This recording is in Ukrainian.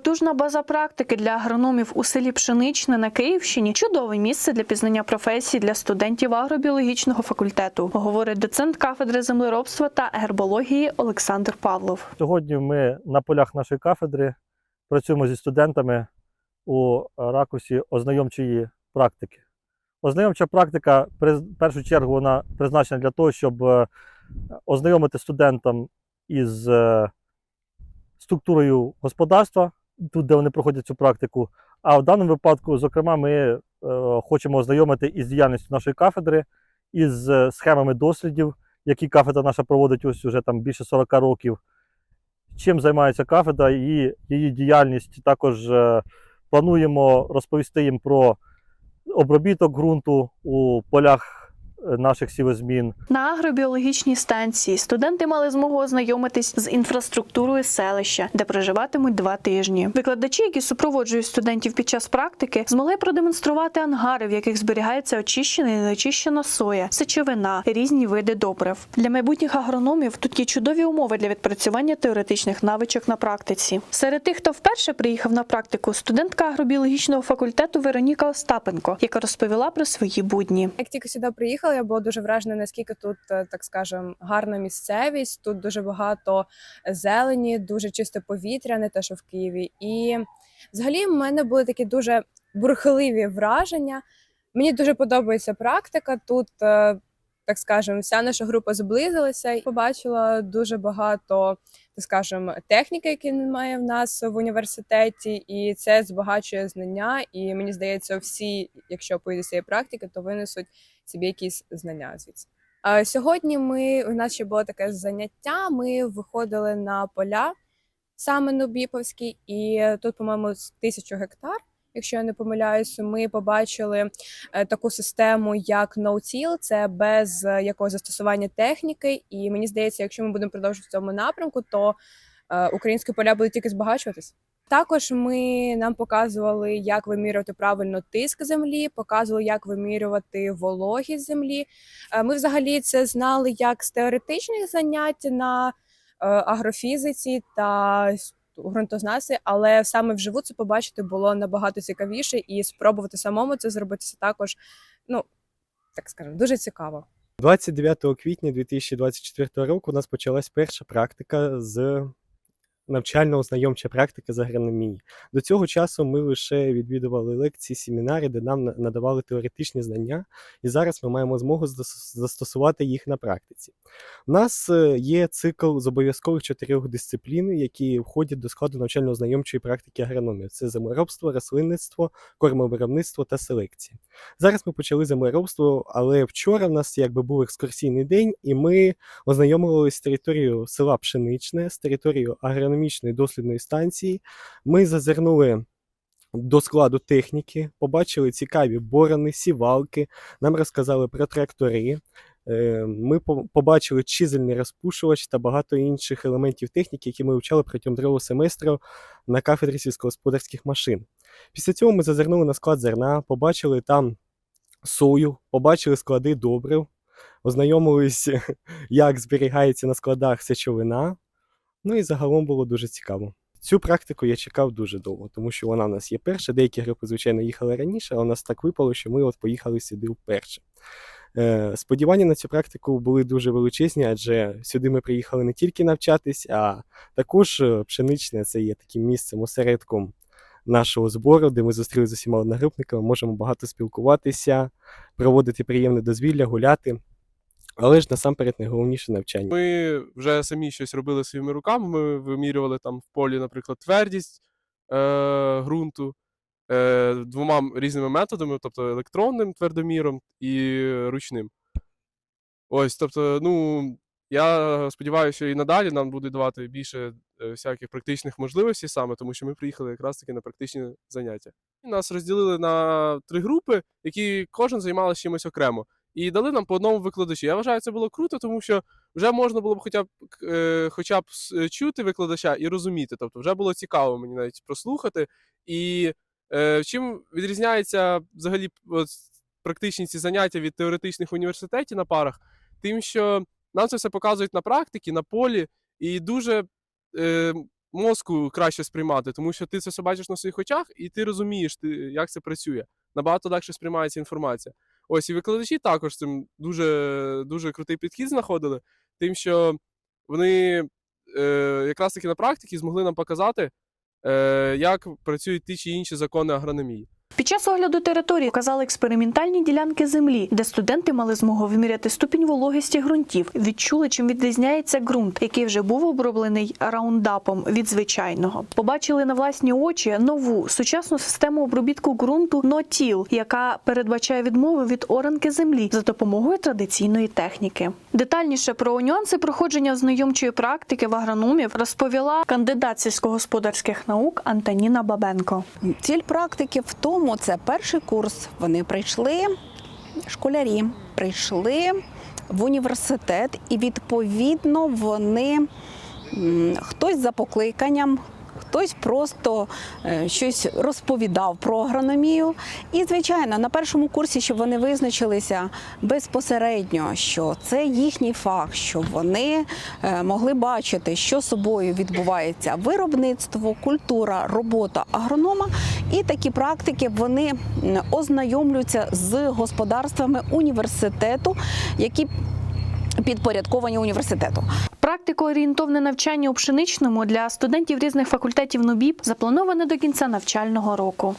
Потужна база практики для агрономів у селі Пшеничне на Київщині чудове місце для пізнання професій для студентів агробіологічного факультету, говорить доцент кафедри землеробства та гербології Олександр Павлов. Сьогодні ми на полях нашої кафедри працюємо зі студентами у ракурсі ознайомчої практики. Ознайомча практика, в першу чергу, вона призначена для того, щоб е, ознайомити студентам із е, структурою господарства, тут, де вони проходять цю практику. А в даному випадку, зокрема, ми е, хочемо ознайомити із діяльністю нашої кафедри, із е, схемами дослідів, які кафедра наша проводить ось уже там більше 40 років чим займається кафедра і її діяльність. Також е, плануємо розповісти їм про обробіток ґрунту у полях наших сівозмін. На агробіологічній станції студенти мали змогу ознайомитись з інфраструктурою селища, де проживатимуть два тижні. Викладачі, які супроводжують студентів під час практики, змогли продемонструвати ангари, в яких зберігається очищена і неочищена соя, сечовина, різні види добрив. Для майбутніх агрономів тут є чудові умови для відпрацювання теоретичних навичок на практиці. Серед тих, хто вперше приїхав на практику, студентка агробіологічного факультету Вероніка Остапенко, яка розповіла про свої будні. Як тільки сюди приїхала, я була дуже вражена, наскільки тут, е, так скажем, гарна місцевість. Тут дуже багато зелені, дуже чисте повітря, не те, що в Києві. І взагалі в мене були такі дуже бурхливі враження. Мені дуже подобається практика. Тут, е, так скажем, вся наша група зблизилася і побачила дуже багато, так скажем, техніки, які немає в нас в університеті, і це збагачує знання. І мені здається, всі, якщо поїдуть цієї практики, то винесуть собі якісь знання звідси. Сьогодні ми у нас ще було таке заняття. Ми виходили на поля саме Нубіповські, і тут, по-моєму, тисячу гектар. Якщо я не помиляюся, ми побачили е, таку систему, як no-till, це без е, якогось застосування техніки. І мені здається, якщо ми будемо продовжувати в цьому напрямку, то е, українські поля будуть тільки збагачуватись. Також ми нам показували, як вимірювати правильно тиск землі, показували, як вимірювати вологість землі. Ми взагалі це знали як з теоретичних занять на агрофізиці та ґрунтознавстві, але саме вживу це побачити було набагато цікавіше і спробувати самому це зробити це також, ну так скажемо, дуже цікаво. 29 квітня 2024 року у нас почалась перша практика з навчально-ознайомча практика з агрономії. До цього часу ми лише відвідували лекції, семінари, де нам надавали теоретичні знання, і зараз ми маємо змогу застосувати їх на практиці. У нас е, є цикл з обов'язкових чотирьох дисциплін, які входять до складу навчально-ознайомчої практики агрономії. Це землеробство, рослинництво, кормовиробництво та селекція. Зараз ми почали землеробство, але вчора в нас якби був екскурсійний день, і ми ознайомилися з територією села Пшеничне, з територією агрономічної дослідної станції. Ми зазирнули до складу техніки, побачили цікаві борони, сівалки, нам розказали про трактори. Е, Ми побачили чизельний розпушувач та багато інших елементів техніки, які ми вивчали протягом другого семестру на кафедрі сільськогосподарських машин. Після цього ми зазирнули на склад зерна, побачили там сою, побачили склади добрив, ознайомились, як зберігається на складах сечовина. Ну і загалом було дуже цікаво. Цю практику я чекав дуже довго, тому що вона в нас є перша. Деякі групи, звичайно, їхали раніше, а у нас так випало, що ми от поїхали сюди вперше. Е, Сподівання на цю практику були дуже величезні, адже сюди ми приїхали не тільки навчатись, а також е, пшеничне це є таким місцем, осередком нашого збору, де ми зустрілися з усіма одногрупниками, можемо багато спілкуватися, проводити приємне дозвілля, гуляти. Але ж насамперед найголовніше навчання. Ми вже самі щось робили своїми руками. Ми вимірювали там в полі, наприклад, твердість е, ґрунту е, двома різними методами, тобто електронним твердоміром і ручним. Ось, тобто, ну, я сподіваюся, що і надалі нам будуть давати більше е, всяких практичних можливостей саме, тому що ми приїхали якраз таки на практичні заняття. І Нас розділили на три групи, які кожен займалися чимось окремо і дали нам по одному викладачу. Я вважаю, це було круто, тому що вже можна було б хоча б е, хоча б чути викладача і розуміти. Тобто, вже було цікаво мені навіть прослухати. І е, чим відрізняється взагалі практичні ці заняття від теоретичних в університеті на парах, тим, що нам це все показують на практиці, на полі, і дуже е, мозку краще сприймати, тому що ти це все бачиш на своїх очах, і ти розумієш, ти, як це працює. Набагато легше сприймається інформація. Ось і викладачі також цим дуже, дуже крутий підхід знаходили, тим, що вони е, якраз таки на практиці змогли нам показати, е, як працюють ті чи інші закони агрономії. Під час огляду території показали експериментальні ділянки землі, де студенти мали змогу виміряти ступінь вологості ґрунтів, відчули, чим відрізняється ґрунт, який вже був оброблений раундапом від звичайного. Побачили на власні очі нову сучасну систему обробітку ґрунту «Нотіл», яка передбачає відмови від оранки землі за допомогою традиційної техніки. Детальніше про нюанси проходження знайомчої практики в агрономів розповіла кандидат сільськогосподарських наук Антоніна Бабенко. Ціль практики в тому, це перший курс. Вони прийшли, школярі прийшли в університет, і відповідно вони хтось за покликанням. Хтось просто е, щось розповідав про агрономію. І, звичайно, на першому курсі, щоб вони визначилися безпосередньо, що це їхній фах, щоб вони е, могли бачити, що собою відбувається виробництво, культура, робота агронома. І такі практики вони ознайомлюються з господарствами університету, які підпорядковані університету. Практико-орієнтовне навчання у пшеничному для студентів різних факультетів НУБІП заплановане до кінця навчального року.